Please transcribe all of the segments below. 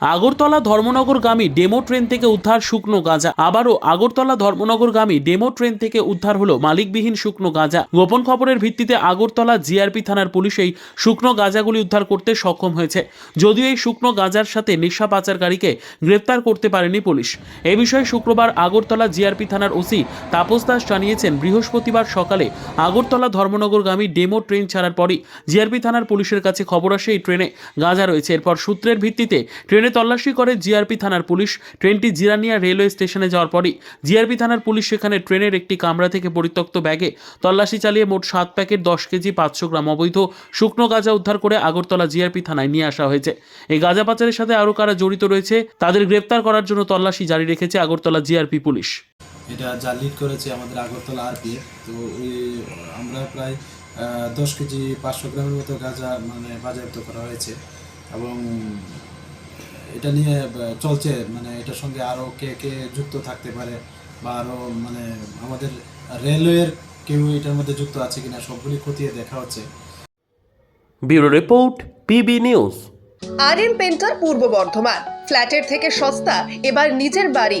Agartala ধর্মনগরগামী demo train থেকে উদ্ধার শুকনো গাঁজা। আবারও আগরতলা ধর্মনগরগামী ডেমো ট্রেন থেকে উদ্ধার হলো মালিকবিহীন শুকনো গাঁজা। গোপন খবরের ভিত্তিতে আগরতলা জিআরপি থানার পুলিশ এই শুকনো গাঁজাগুলি উদ্ধার করতে সক্ষম হয়েছে। যদিও এই শুকনো গাঁজার সাথে নেশা পাচারকারীকে গ্রেপ্তার করতে পারেনি পুলিশ। এ বিষয়ে শুক্রবার আগরতলা জিআরপি থানার ওসি তাপস দাস জানিয়েছেন, বৃহস্পতিবার সকালে আগরতলা ধর্মনগরগামী ডেমো ট্রেন ছাড়ার পরই জিআরপি থানার পুলিশের কাছে খবর আসে এই ট্রেনে গাঁজা রয়েছে। এরপর সূত্রের ভিত্তিতে ট্রেনে তল্লাশি করে জিআরপি থানার পুলিশ। ট্রেনটি জিরানিয়া রেলওয়ে স্টেশনে যাওয়ার পরই জিআরপি থানার পুলিশ সেখানে ট্রেনের একটি কামরা থেকে পরিত্যক্ত ব্যাগে তল্লাশি চালিয়ে মোট সাত প্যাকেট দশ কেজি পাঁচশো গ্রাম অবৈধ শুকনো গাঁজা উদ্ধার করে আগরতলা জিআরপি থানায় নিয়ে আসা হয়েছে। এই গাঁজা পাচারের সাথে আরও কারা জড়িত রয়েছে, তাদের গ্রেপ্তার করার জন্য তল্লাশি জারি রেখেছে আগরতলা জিআরপি পুলিশ। এটা লিড করেছে আমাদের আগরতলা আরপিএফ তো ওই, আমরা প্রায় দশ কেজি পাঁচশো গ্রামের মতো গাঁজা মানে বাজেয়াপ্ত করা হয়েছে। এবং এটা নিয়ে চলছে। মানে এটার সঙ্গে আরও কে কে যুক্ত থাকতে পারে বা আরও মানে আমাদের রেলওয়ের কেউ এটার মধ্যে যুক্ত আছে কিনা সবগুলি খতিয়ে দেখা হচ্ছে। Bureau report PB news. R M Painter Purba Bardhaman. ফ্ল্যাটের থেকে সস্তা এবার নিজের বাড়ি।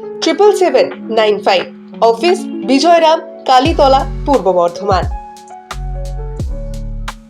triple seven nine five office Bijayram Kalitala Purba Bardhaman